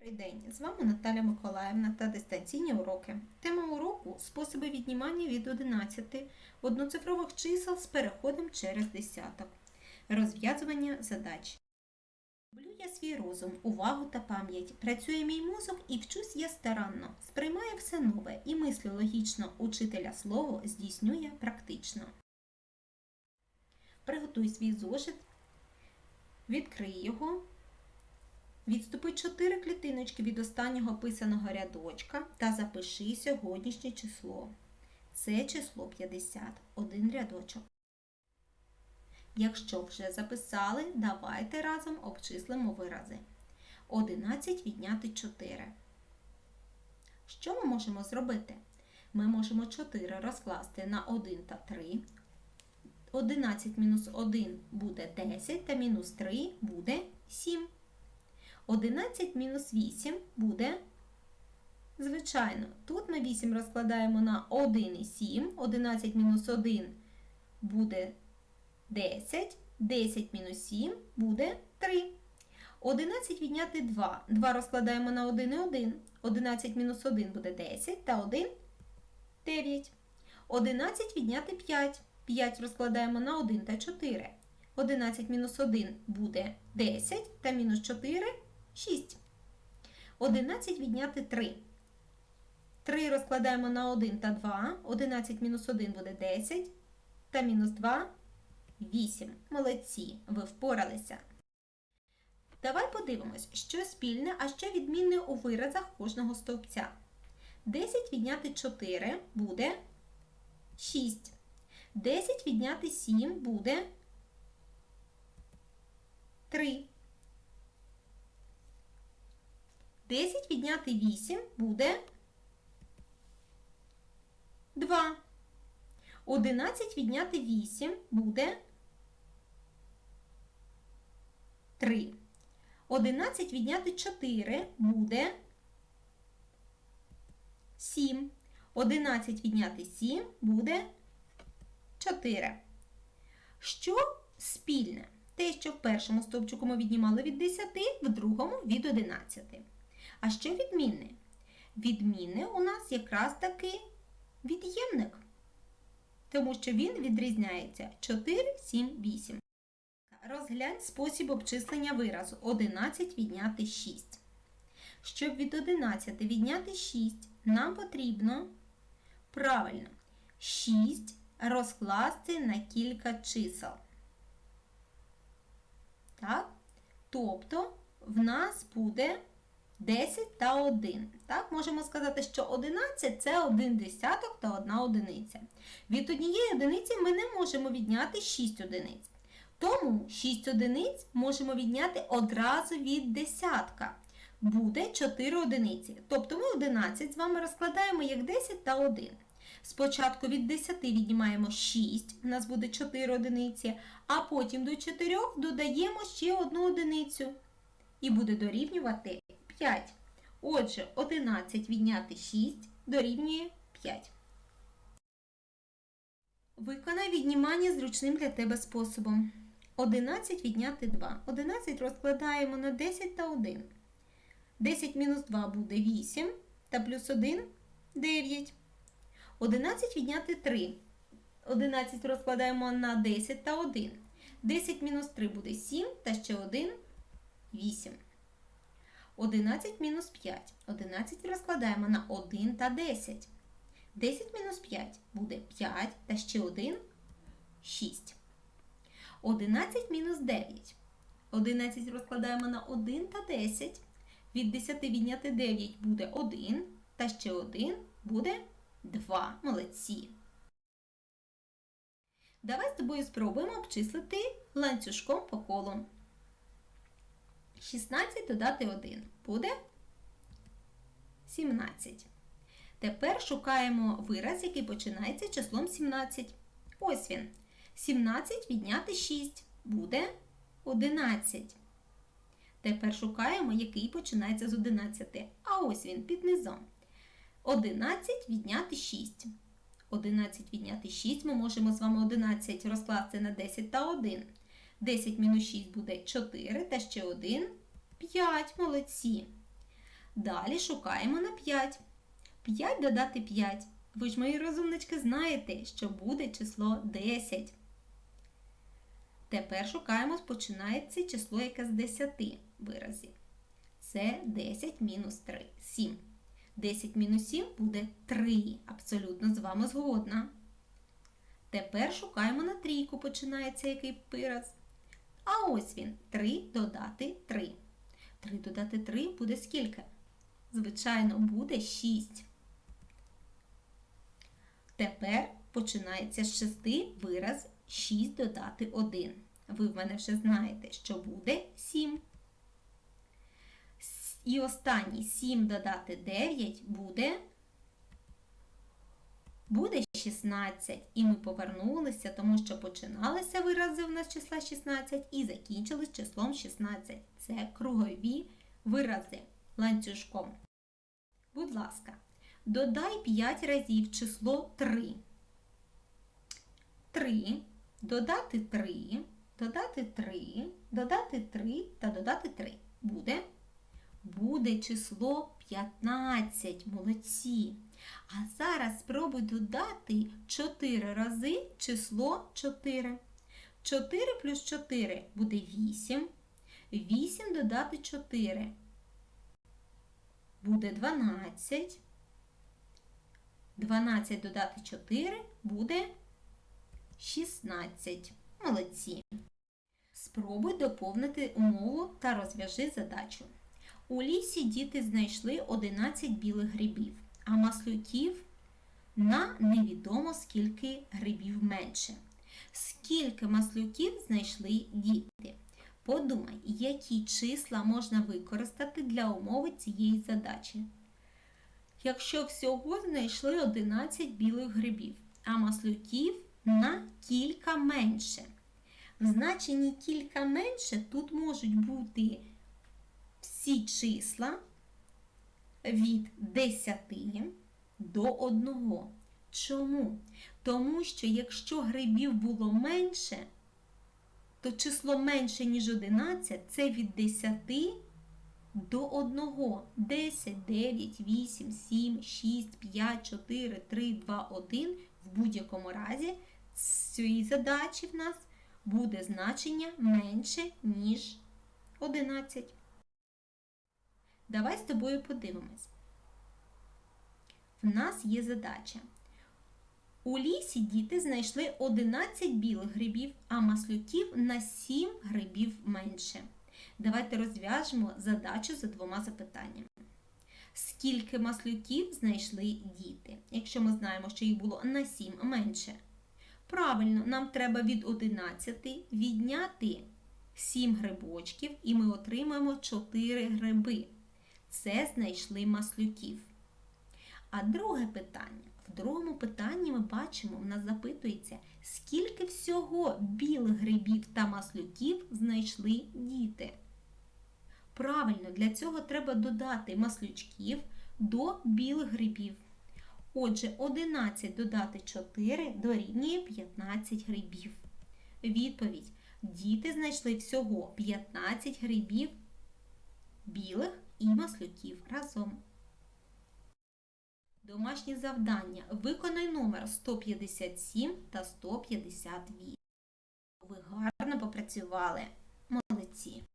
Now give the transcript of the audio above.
Добрий день! З вами Наталя Миколаївна та дистанційні уроки. Тема уроку способи віднімання від 11 одноцифрових чисел з переходом через десяток. Розв'язування задач. Люблю я свій розум, увагу та пам'ять. Працює мій мозок і вчусь я старанно. Сприймає все нове і мислю логічно. Учителя слово здійснює практично. Приготуй свій зошит, відкрий його. Відступи 4 клітиночки від останнього писаного рядочка та запиши сьогоднішнє число. Це число 50, один рядочок. Якщо вже записали, давайте разом обчислимо вирази. 11 відняти 4. Що ми можемо зробити? Ми можемо 4 розкласти на 1 та 3. 11 мінус 1 буде 10 та мінус 3 буде 7. 11 мінус 8 буде, звичайно, тут ми 8 розкладаємо на 1 і 7. 11 мінус 1 буде 10. 10 мінус 7 буде 3. 11 відняти 2. 2 розкладаємо на 1 і 1. 11 мінус 1 буде 10 та 1 9. 11 відняти 5. 5 розкладаємо на 1 та 4. 11 мінус 1 буде 10 та мінус 4 6. 11 відняти 3. 3 розкладаємо на 1 та 2. 11 мінус 1 буде 10. Та мінус 2 8. Молодці, ви впоралися. Давай подивимось, що спільне, а що відмінне у виразах кожного стовпця. 10 відняти 4 буде 6. 10 відняти 7 буде 3. 10 відняти 8 буде 2. 11 відняти 8 буде 3. 11 відняти 4 буде 7. 11 відняти 7 буде 4. Що спільне? Те, що в першому стовпчику ми віднімали від 10, в другому від 11. А що відмінне? Відмінне у нас якраз таки від'ємник, тому що він відрізняється 4, 7, 8. Розглянь спосіб обчислення виразу 11 відняти 6. Щоб від 11 відняти 6, нам потрібно правильно 6 розкласти на кілька чисел. Так? Тобто в нас буде 10 та 1. Так, можемо сказати, що 11 це 1 десяток та 1 одиниця. Від однієї одиниці ми не можемо відняти 6 одиниць. Тому 6 одиниць можемо відняти одразу від десятка. Буде 4 одиниці. Тобто ми 11 з вами розкладаємо як 10 та 1. Спочатку від 10 віднімаємо 6, у нас буде 4 одиниці, а потім до 4 додаємо ще одну одиницю. І буде дорівнювати 5. Отже, 11 відняти 6 дорівнює 5. Виконай віднімання зручним для тебе способом. 11 відняти 2. 11 розкладаємо на 10 та 1. 10 мінус 2 буде 8 та плюс 1 9. 11 відняти 3. 11 розкладаємо на 10 та 1. 10 мінус 3 буде 7 та ще 1 8. 11 мінус 5. 11 розкладаємо на 1 та 10. 10 мінус 5 буде 5 та ще 1 6. 11 мінус 9. 11 розкладаємо на 1 та 10. Від 10 відняти 9 буде 1, та ще 1 буде 2. Молодці. Давай з тобою спробуємо обчислити ланцюжком по колу. 16 додати 1 буде 17. Тепер шукаємо вираз, який починається числом 17. Ось він. 17 відняти 6 буде 11. Тепер шукаємо, який починається з 11. А ось він під низом. 11 відняти 6. 11 відняти 6 ми можемо з вами 11 розкласти на 10 та 1. 10 мінус 6 буде 4 та ще 1 5. Молодці. Далі шукаємо на 5. 5 додати 5. Ви ж, мої розумнички, знаєте, що буде число 10. Тепер шукаємо, починається число, яке з 10 виразів. Це 10 мінус 3. 7. 10 мінус 7 буде 3. Абсолютно з вами згодна. Тепер шукаємо на трійку, починається який вираз. А ось він. 3 додати 3. 3 додати 3 буде скільки? Звичайно, буде 6. Тепер починається з 6 вираз 6 додати 1. Ви в мене вже знаєте, що буде 7. І останній 7 додати 9 буде буде 16. І ми повернулися, тому що починалися вирази в нас числа 16 і закінчились числом 16. Це кругові вирази ланцюжком. Будь ласка, додай 5 разів число 3. 3, додати 3, додати 3, додати 3 та додати 3. Буде? Буде число 15. Молодці. А зараз спробуй додати 4 рази число 4. 4 плюс 4 буде 8. 8 додати 4 буде 12. 12 додати 4 буде 16. Молодці. Спробуй доповнити умову та розв'яжи задачу. У лісі діти знайшли 11 білих грибів, а маслюків на невідомо скільки грибів менше. Скільки маслюків знайшли діти? Подумай, які числа можна використати для умови цієї задачі. Якщо всього знайшли 11 білих грибів, а маслюків на кілька менше. В значенні кілька менше тут можуть бути всі числа від 10 до 1. Чому? Тому що якщо грибів було менше, то число менше, ніж 11 це від 10 до 1. 10, 9, 8, 7, 6, 5, 4, 3, 2, 1. В будь-якому разі з цієї задачі в нас буде значення менше, ніж 11. Давай з тобою подивимось. В нас є задача. У лісі діти знайшли 11 білих грибів, а маслюків на 7 грибів менше. Давайте розв'яжемо задачу за двома запитаннями. Скільки маслюків знайшли діти? Якщо ми знаємо, що їх було на 7 менше. Правильно, нам треба від 11 відняти 7 грибочків, і ми отримаємо 4 гриби. Це знайшли маслюків. А друге питання. В другому питанні ми бачимо, в нас запитується, скільки всього білих грибів та маслюків знайшли діти. Правильно, для цього треба додати маслючків до білих грибів. Отже, 11 додати 4 дорівнює 15 грибів. Відповідь. Діти знайшли всього 15 грибів білих і маслюків разом. Домашні завдання. Виконай номер 157 та 158. Ви гарно попрацювали. Молодці!